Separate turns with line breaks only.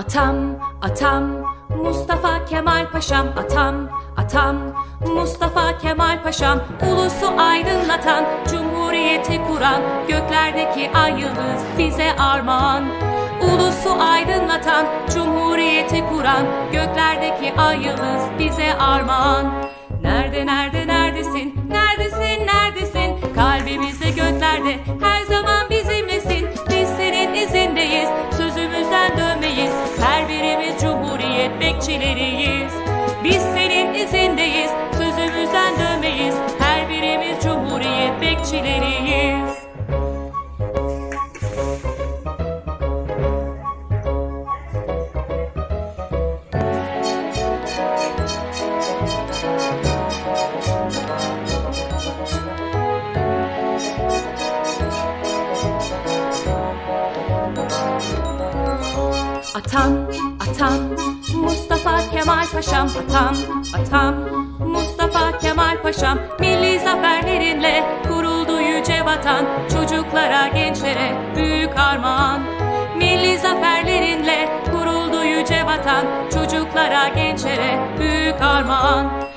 Atam, atam, Mustafa Kemal Paşam. Atam, atam, Mustafa Kemal Paşam. Ulusu aydınlatan, cumhuriyeti kuran Göklerdeki ay yıldız bize armağan. Ulusu aydınlatan, cumhuriyeti kuran Göklerdeki ay yıldız bize armağan. Nerede nerede neredesin, neredesin neredesin? Kalbimizde göklerde her zaman bizimlesin. Biz senin izindeyiz, cumhuriyet bekçileriyiz Biz senin izindeyiz, sözümüzden dönmeyiz. Her birimiz cumhuriyet bekçileriyiz Atam, atam, Mustafa Kemal Paşam Atam, atam, Mustafa Kemal Paşam. Milli zaferlerinle kuruldu yüce vatan Çocuklara, gençlere büyük armağan. Milli zaferlerinle kuruldu yüce vatan Çocuklara, gençlere büyük armağan